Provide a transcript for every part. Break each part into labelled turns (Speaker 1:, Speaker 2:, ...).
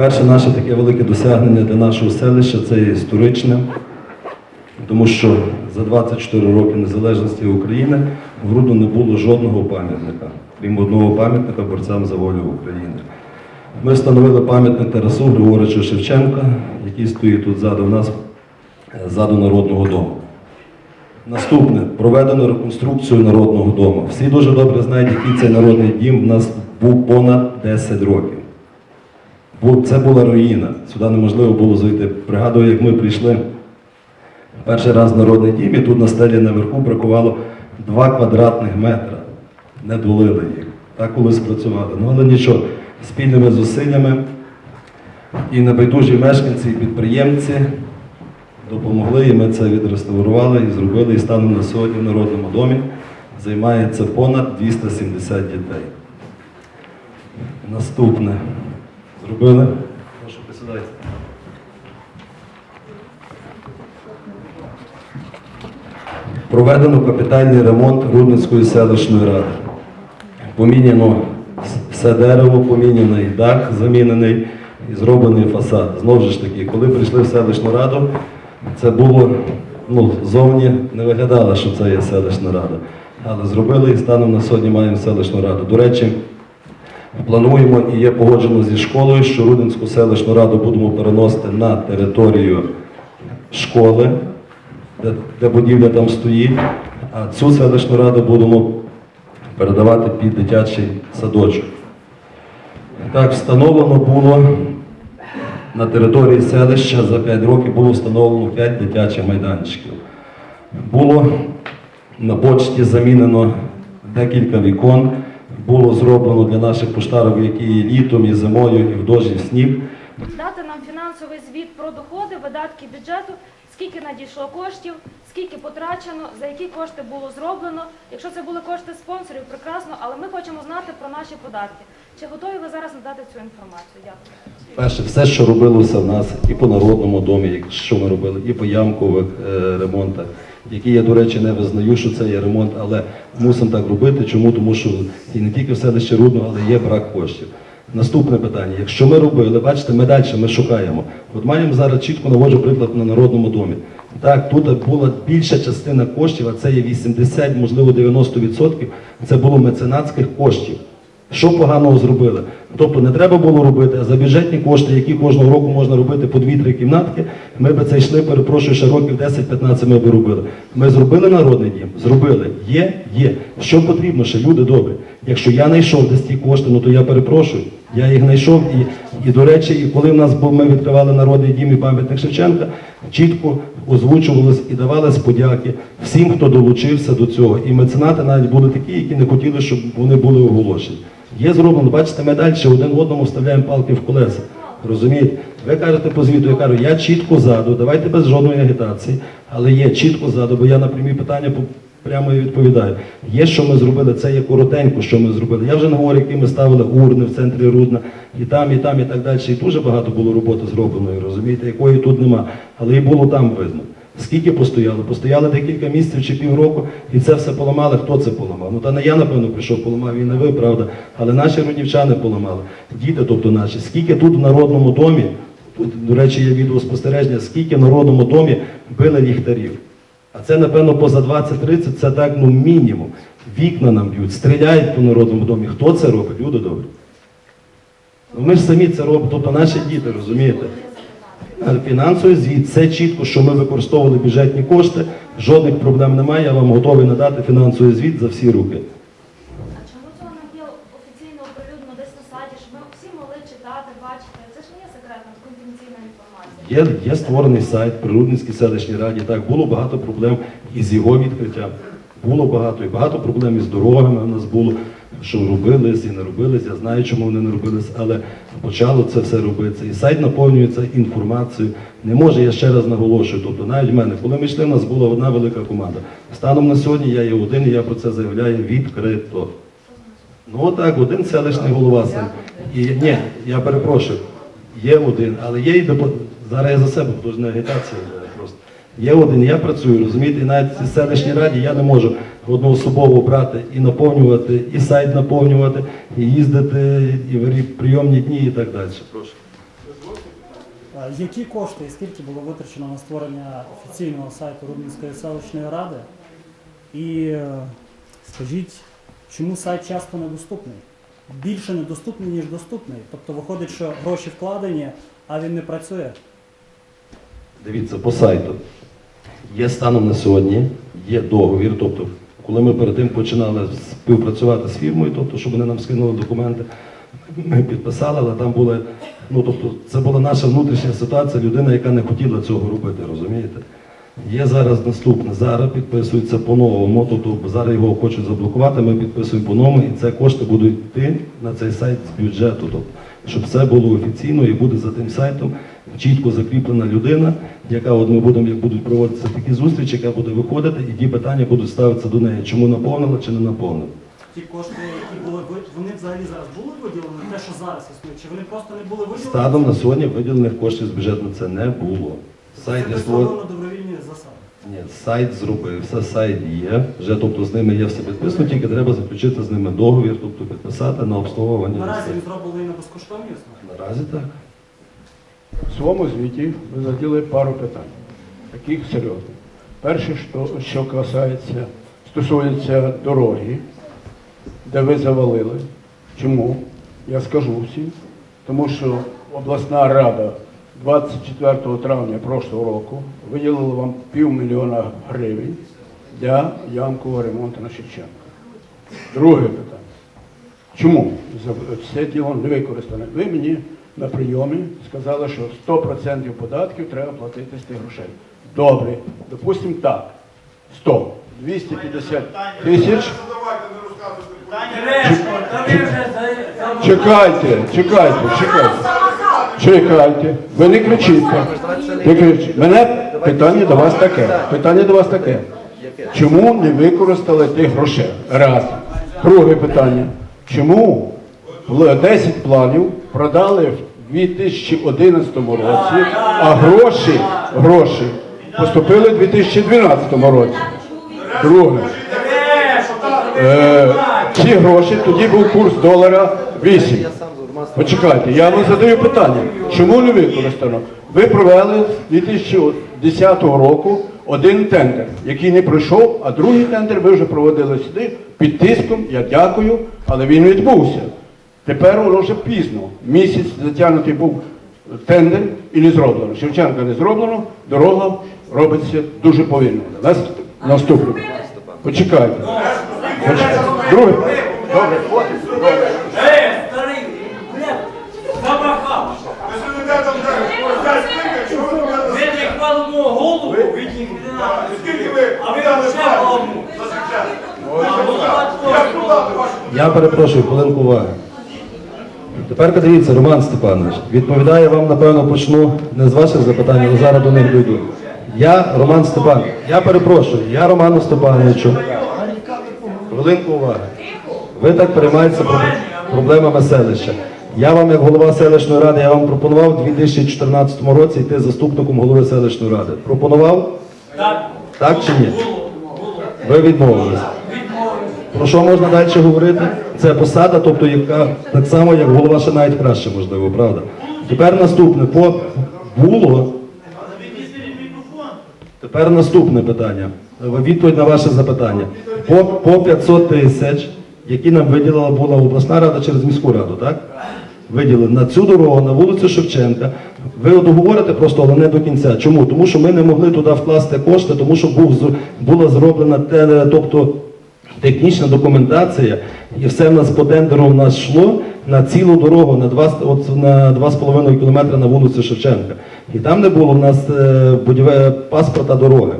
Speaker 1: Перше наше таке велике досягнення для нашого селища це історичне, тому що за 24 роки незалежності України в Руду не було жодного пам'ятника, крім одного пам'ятника борцям за волю України. Ми встановили пам'ятник Тарасу Григоровичу Шевченка, який стоїть тут ззаду в нас, е, ззаду Народного дому. Наступне проведено реконструкцію народного дому. Всі дуже добре знають, який цей народний дім в нас був понад 10 років. Бу- Це була руїна. Сюди неможливо було зайти. Пригадую, як ми прийшли перший раз в народний дім, і тут на стелі наверху бракувало 2 квадратних метра. Не долили їх. Так колись працювали. Ну але нічого, спільними зусиллями і небайдужі мешканці і підприємці допомогли, і ми це відреставрували і зробили. І станом на сьогодні в Народному домі займається понад 270 дітей. Наступне. Зробили. Прошу присідайте. Проведено капітальний ремонт Рудницької селищної ради. Поміняно все дерево, поміняний дах замінений і зроблений фасад. Знову ж таки, коли прийшли в селищну раду, це було ну, зовні не виглядало, що це є селищна рада. Але зробили і станом на сьогодні маємо селищну раду. До речі, плануємо і є погоджено зі школою, що Рудинську селищну раду будемо переносити на територію школи, де, де будівля там стоїть, а цю селищну раду будемо передавати під дитячий садочок. Так, встановлено було на території селища за 5 років було встановлено 5 дитячих майданчиків. Було на почті замінено декілька вікон, було зроблено для наших поштарів, які і літом, і зимою, і в дощ, і в сніг.
Speaker 2: Дати нам фінансовий звіт про доходи, видатки бюджету, скільки надійшло коштів, скільки потрачено, за які кошти було зроблено. Якщо це були кошти спонсорів, прекрасно, але ми хочемо знати про наші податки. Чи готові ви зараз надати цю інформацію? Дякую.
Speaker 1: Перше, все, що робилося в нас і по народному домі, що ми робили, і по ямкових е, ремонтах, які я, до речі, не визнаю, що це є ремонт, але мусимо так робити. Чому? Тому що і не тільки в селищі Рудно, але є брак коштів. Наступне питання. Якщо ми робили, бачите, ми далі ми шукаємо. От маємо зараз чітко наводжу приклад на народному домі. Так, тут була більша частина коштів, а це є 80, можливо 90%, це було меценатських коштів. Що поганого зробили? Тобто не треба було робити, а за бюджетні кошти, які кожного року можна робити по 2-3 кімнатки, ми би це йшли, перепрошую, ще років 10-15 ми би робили. Ми зробили народний дім? Зробили. Є, є. Що потрібно ще, люди добрі. Якщо я знайшов десь ті кошти, ну то я перепрошую. Я їх знайшов і, і до речі, і коли в нас був, ми відкривали народний дім і пам'ятник Шевченка, чітко озвучувалось і давались подяки всім, хто долучився до цього. І меценати навіть були такі, які не хотіли, щоб вони були оголошені. Є зроблено, бачите, ми далі один одному вставляємо палки в колеса. Розумієте? Ви кажете по звіту, я кажу, я чітко заду, давайте без жодної агітації, але є чітко заду, бо я на прямі питання прямо і відповідаю. Є, що ми зробили, це є коротенько, що ми зробили. Я вже не говорю, які ми ставили урни в центрі Рудна, і там, і там, і так далі. І дуже багато було роботи зробленої, розумієте, якої тут нема. Але і було там видно. Скільки постояли? Постояли декілька місяців чи півроку, і це все поламали. Хто це поламав? Ну та не я, напевно, прийшов, поламав і не ви, правда. Але наші руднівчани поламали. Діти, тобто наші. Скільки тут в народному домі, тут, до речі, є відеоспостереження, скільки в народному домі били ліхтарів. А це, напевно, поза 20-30, це так, ну, мінімум. Вікна нам б'ють, стріляють по народному домі. Хто це робить? Люди добрі. Ну, ми ж самі це робимо, тобто наші діти, розумієте? А Фінансовий звіт, це чітко, що ми використовували бюджетні кошти, жодних проблем немає, я вам готовий надати фінансовий звіт за всі руки.
Speaker 2: А чому цього не є офіційно оприлюднено десь на сайті, щоб ми всі могли читати, бачити? Це ж не є секретна, конфіденційна інформація.
Speaker 1: Є, є створений сайт при Рудницькій селищній раді. Так, було багато проблем із його відкриттям. Було багато, і багато проблем із дорогами у нас було, що робились і не робились. Я знаю, чому вони не робились, але почало це все робитися. І сайт наповнюється інформацією. Не може, я ще раз наголошую. Тобто навіть в мене, коли ми йшли, у нас була одна велика команда. Станом на сьогодні я є один, і я про це заявляю відкрито. Ну отак, один селищний голова. І ні, я перепрошую, є один, але є і депо... зараз я за себе, що не агітація просто. Є один, я працюю, розумієте, і навіть в селищній раді я не можу одноособово брати і наповнювати, і сайт наповнювати, і їздити, і прийомні дні і так далі. Прошу.
Speaker 3: Які кошти і скільки було витрачено на створення офіційного сайту Рубінської селищної ради? І е, скажіть, чому сайт часто недоступний? Більше недоступний, ніж доступний. Тобто виходить, що гроші вкладені, а він не працює.
Speaker 1: Дивіться, по сайту. Є станом на сьогодні, є договір. Тобто, коли ми перед тим починали співпрацювати з фірмою, тобто, щоб вони нам скинули документи, ми підписали, але там були, ну тобто, це була наша внутрішня ситуація, людина, яка не хотіла цього робити, розумієте? Є зараз наступне, зараз підписується по-новому, тобто зараз його хочуть заблокувати, ми підписуємо по-новому, і це кошти будуть йти на цей сайт з бюджету. Тобто, щоб все було офіційно і буде за тим сайтом чітко закріплена людина, яка от ми будемо, як будуть проводитися такі зустрічі, яка буде виходити, і ті питання будуть ставитися до неї, чому наповнила чи не наповнила.
Speaker 3: Ті кошти, які були вони взагалі зараз були виділені, те, що зараз існує, чи вони просто не були виділені?
Speaker 1: Станом на сьогодні виділених коштів з бюджету це не було. Сайт
Speaker 3: Це добровільні засади.
Speaker 1: Ні, сайт зробився, сайт є. Вже тобто з ними є все підписано, тільки треба заключити з ними договір, тобто підписати на обслуговування.
Speaker 3: Наразі
Speaker 1: сайт.
Speaker 3: він зроблений на безкоштовній основі.
Speaker 1: Наразі так.
Speaker 4: В своєму звіті ви заділи пару питань, таких серйозних. Перше, що, що касається, стосується дороги, де ви завалили. Чому? Я скажу всім. Тому що обласна рада 24 травня прошлого року виділила вам півмільйона гривень для ямкового ремонту на Шевченка. Друге питання. Чому це діло не використане? Ви мені на прийомі сказали, що 100% податків треба платити з тих грошей. Добре, допустимо так. 100. 250 тисяч. Чекайте, чекайте, чекайте. Чекайте. Ви. Не кричіть. Мене питання до вас таке. Питання до вас таке. Чому не використали тих грошей? Раз. Друге питання. Чому в 10 планів продали в 2011 році, а гроші, гроші поступили в 2012 році? Друге. Е, ці гроші, тоді був курс долара 8. Почекайте, я вам задаю питання, чому не використано? Ви провели з 2010 року один тендер, який не пройшов, а другий тендер ви вже проводили сюди під тиском, я дякую, але він відбувся. Тепер воно вже пізно. Місяць затягнутий був тендер і не зроблено. Шевченка не зроблено, дорога робиться дуже повільно. Нас наступне. Почекайте. Почекайте. Друге. Добре, хватить.
Speaker 5: Мого голову, ви їх не. А ви ще голову.
Speaker 1: Я перепрошую, хвилинку уваги. Тепер дивіться, Роман Степанович, відповідає вам, напевно, почну не з ваших запитань, але зараз до них дійду. Я, Роман Степанович, я перепрошую, я Роману Степановичу. Хвилинку уваги. Ви так переймаєтеся проблемами селища. Я вам, як голова селищної ради, я вам пропонував у 2014 році йти заступником голови селищної ради. Пропонував?
Speaker 5: Так,
Speaker 1: Так чи ні? Ви відмовились. Про що можна далі говорити? Це посада, тобто яка так само, як голова, ще навіть краще, можливо, правда. Тепер наступне. По було. Тепер наступне питання. Відповідь на ваше запитання. По, по 500 тисяч, які нам виділила була обласна рада через міську раду, так? Виділили на цю дорогу, на вулицю Шевченка. Ви от говорите просто, але не до кінця. Чому? Тому що ми не могли туди вкласти кошти, тому що був, була зроблена тобто технічна документація, і все в нас по тендеру в нас йшло на цілу дорогу, на 2, от, на 2,5 кілометри на вулицю Шевченка. І там не було в нас е, будіве паспорта дороги.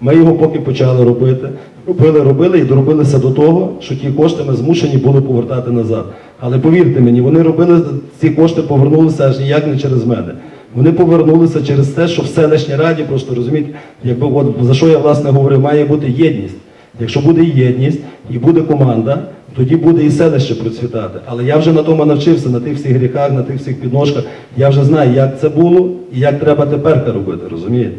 Speaker 1: Ми його поки почали робити. Робили, робили і доробилися до того, що ті кошти ми змушені були повертати назад. Але повірте мені, вони робили ці кошти, повернулися аж ніяк не через мене. Вони повернулися через те, що в селищній раді, просто розумієте, якби от за що я власне говорив, має бути єдність. Якщо буде єдність і буде команда, тоді буде і селище процвітати. Але я вже на тому навчився, на тих всіх гріхах, на тих всіх підножках. Я вже знаю, як це було і як треба тепер робити, розумієте?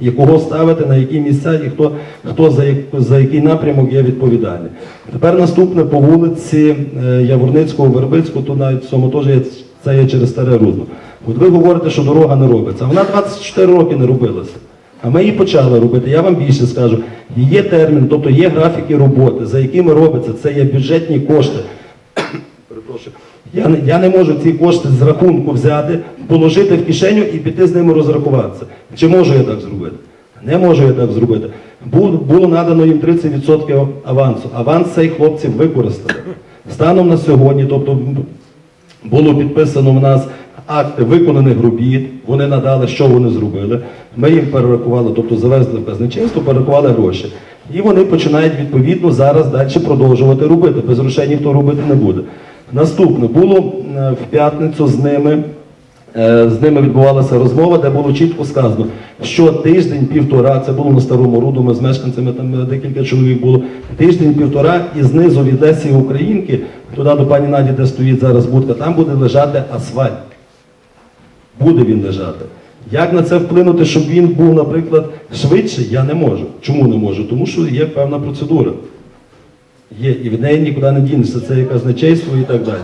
Speaker 1: І кого ставити, на які місця, і хто, хто за, за який напрямок є відповідальний. Тепер наступне по вулиці е, Яворницького, Вербицького, тут навіть в цьому теж є Це є через старе рудно. От ви говорите, що дорога не робиться. Вона 24 роки не робилася. А ми її почали робити. Я вам більше скажу. Є термін, тобто є графіки роботи, за якими робиться. Це є бюджетні кошти. Я не, я не можу ці кошти з рахунку взяти, положити в кишеню і піти з ними розрахуватися. Чи можу я так зробити? Не можу я так зробити. Було, надано їм 30% авансу. Аванс цей хлопці використали. Станом на сьогодні, тобто було підписано в нас акти виконаних робіт, вони надали, що вони зробили. Ми їм перерахували, тобто завезли в казначейство, перерахували гроші. І вони починають відповідно зараз далі продовжувати робити. Без грошей ніхто робити не буде. Наступне було е, в п'ятницю з ними. Е, З ними відбувалася розмова, де було чітко сказано, що тиждень-півтора, це було на старому руду, ми з мешканцями там е, декілька чоловік було, тиждень-півтора і знизу від Лесі Українки, туди до пані Наді, де стоїть зараз будка, там буде лежати асфальт. Буде він лежати. Як на це вплинути, щоб він був, наприклад, швидше, я не можу. Чому не можу? Тому що є певна процедура. Є, і від неї нікуди не дінешся, це є казначейство і так далі.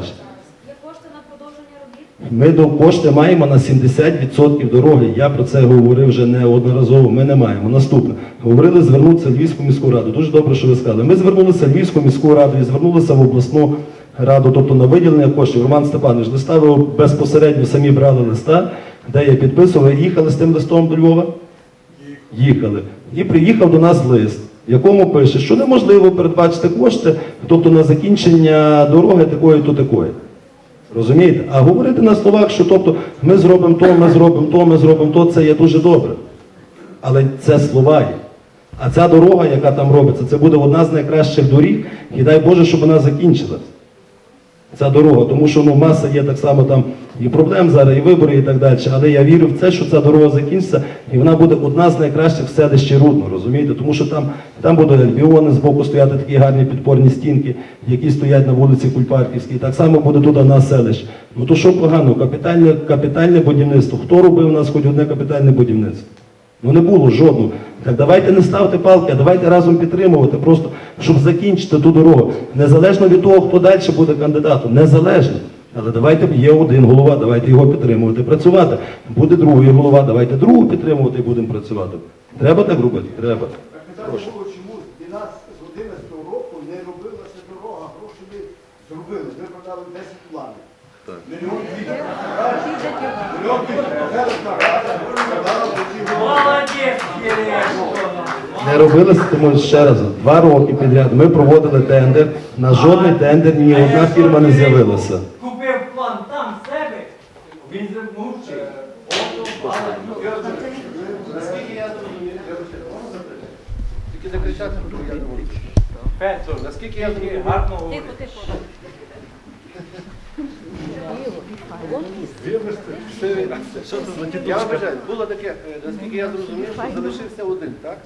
Speaker 2: Є кошти на продовження робіт?
Speaker 1: Ми до кошти маємо на 70% дороги. Я про це говорив вже неодноразово. Ми не маємо. Наступне. Говорили звернутися в Львівську міську раду. Дуже добре, що ви сказали. Ми звернулися в Львівську міську раду і звернулися в обласну раду, тобто на виділення коштів. Роман Степанович листа ви безпосередньо самі брали листа, де я підписував. Їхали з тим листом до Львова? Їхали. І приїхав до нас лист, в якому пише, що неможливо передбачити кошти, тобто на закінчення дороги такої-то такої. Розумієте? А говорити на словах, що тобто ми зробимо то, ми зробимо то, ми зробимо то, це є дуже добре. Але це слова є. А ця дорога, яка там робиться, це буде одна з найкращих доріг, і дай Боже, щоб вона закінчилась. Ця дорога, тому що ну, маса є так само там і проблем зараз, і вибори, і так далі. Але я вірю в це, що ця дорога закінчиться, і вона буде одна з найкращих в селищі Рудно, розумієте? Тому що там, там будуть альбіони з боку стояти такі гарні підпорні стінки, які стоять на вулиці Кульпарківській. Так само буде тут на селищі. Ну то що погано, капітальне, капітальне будівництво. Хто робив у нас хоч одне капітальне будівництво? Ну не було жодного. Так давайте не ставте палки, а давайте разом підтримувати, просто щоб закінчити ту дорогу. Незалежно від того, хто далі буде кандидатом, незалежно. Але давайте є один голова, давайте його підтримувати, працювати. Буде другий голова, давайте другого підтримувати і будемо працювати. Треба так робити? Треба.
Speaker 6: Прошу. Чому з 12 з 11 року не робилася дорога, гроші ми зробили, ми продали 10 планів. Мільйон двісті. Мільйон двісті.
Speaker 1: Не робилося, тому ще раз, два роки підряд ми проводили тендер, на жодний тендер ні одна фірма не з'явилася.
Speaker 5: Купив план там в себе, він замовчив.
Speaker 7: Наскільки я зрозумів? Тільки не кричати, бо я не можу. Наскільки я зрозумів,
Speaker 5: гарно говорить.
Speaker 7: Я вибачаю, було таке, е, наскільки я зрозумів, що залишився один, так?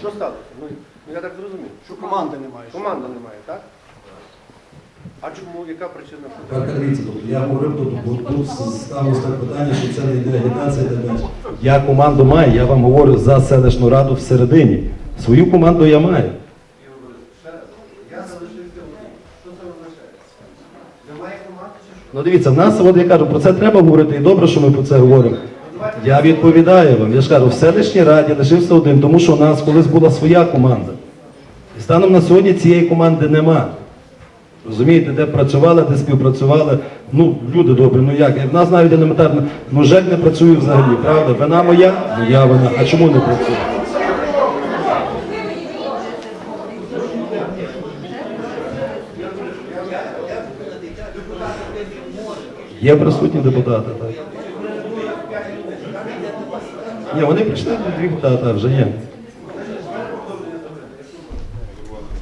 Speaker 7: Що сталося? Ну, я так зрозумів.
Speaker 6: Що команди немає.
Speaker 7: Команда немає, так? А чому, яка причина?
Speaker 1: Так, дивіться, я говорив тут, бо тут ставилось так питання, що це не йде агітація і так далі. Я команду маю, я вам говорю за селищну раду всередині. Свою команду я маю.
Speaker 7: Я залишився один. Що це означає? Немає команди чи що?
Speaker 1: Ну дивіться, в нас, от я кажу, про це треба говорити, і добре, що ми про це говоримо. Я відповідаю вам, я ж кажу, в селищній раді лишився один, тому що у нас колись була своя команда. І станом на сьогодні цієї команди нема. Розумієте, де працювали, де співпрацювали. Ну, люди добрі, ну як? В нас навіть елементарно, ну ЖЕК не працює взагалі, правда? Вина моя, моя вина. А чому не працює? Є присутні депутати, так. Ні, вони прийшли дві депутати, вже є.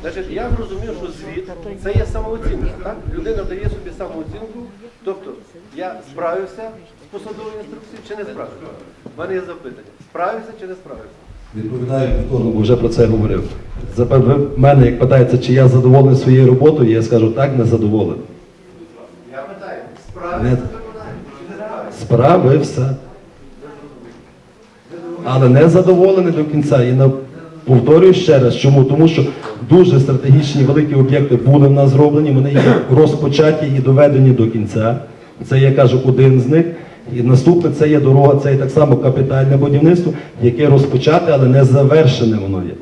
Speaker 7: Значить, я зрозумів, що звіт це є самооцінка. Так? Людина дає собі самооцінку. Тобто, я справився з посадовою інструкцією чи не справився? У мене є запитання. Справився чи не справився?
Speaker 1: Відповідаю повторно, бо вже про це говорив. Запев- ви мене, як питається, чи я задоволений своєю роботою, я скажу так, не задоволений. Не
Speaker 7: справився.
Speaker 1: Але не задоволений до кінця. І на... повторюю ще раз, чому? Тому що дуже стратегічні великі об'єкти були в нас зроблені, вони є розпочаті і доведені до кінця. Це я кажу один з них. І наступне це є дорога, це є так само капітальне будівництво, яке розпочате, але не завершене воно є.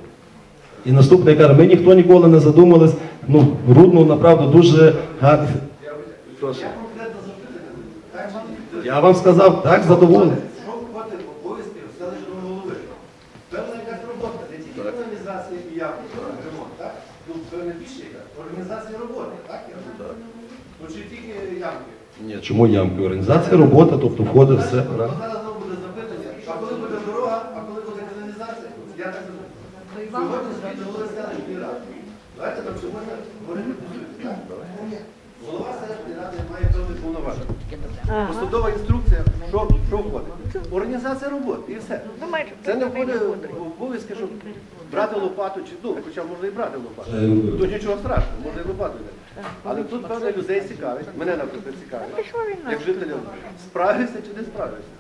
Speaker 1: І наступне я кажу, ми ніхто ніколи не задумались. Ну, Рудно, направду, дуже гарно. Я вам сказав, так, задоволений.
Speaker 6: Що входить в обов'язки селищного голови? Певна якась робота, не тільки організація і ремонт, так? Ну, певне більше. Організація роботи, так? я розумію? Ну, чи тільки ямки?
Speaker 1: Ні, чому ямки? Організація роботи, тобто входить все.
Speaker 6: Зараз знову буде запитання, а коли буде дорога, а коли буде каналізація? Я так розумію. Сьогодні звіт голови селищної ради. Давайте там сьогодні говорити так? Голова селищної ради має певні повноваження.
Speaker 7: Посадова інструкція, що, що входить? Організація роботи і все. Це не входить в обов'язки, щоб брати лопату чи ну, хоча можна і брати лопату.
Speaker 1: Я люблю.
Speaker 7: Тут нічого страшного, можна і лопату взяти. Але тут певне людей цікавить, мене, наприклад, цікавить, як жителя, справишся чи не справишся.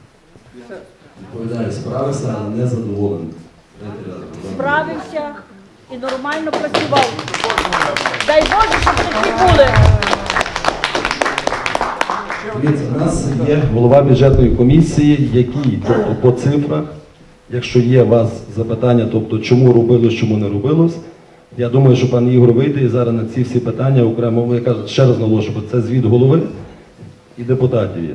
Speaker 7: І все.
Speaker 1: Відповідаю, справився, але не задоволений.
Speaker 8: Справився і нормально працював. Дай Боже, щоб такі були.
Speaker 1: Дивіться, у нас є голова бюджетної комісії, який тобто, по цифрах, якщо є у вас запитання, тобто чому робилось, чому не робилось, я думаю, що пан Ігор вийде і зараз на ці всі питання окремо, я кажу, ще раз наголошую, бо це звіт голови і депутатів є.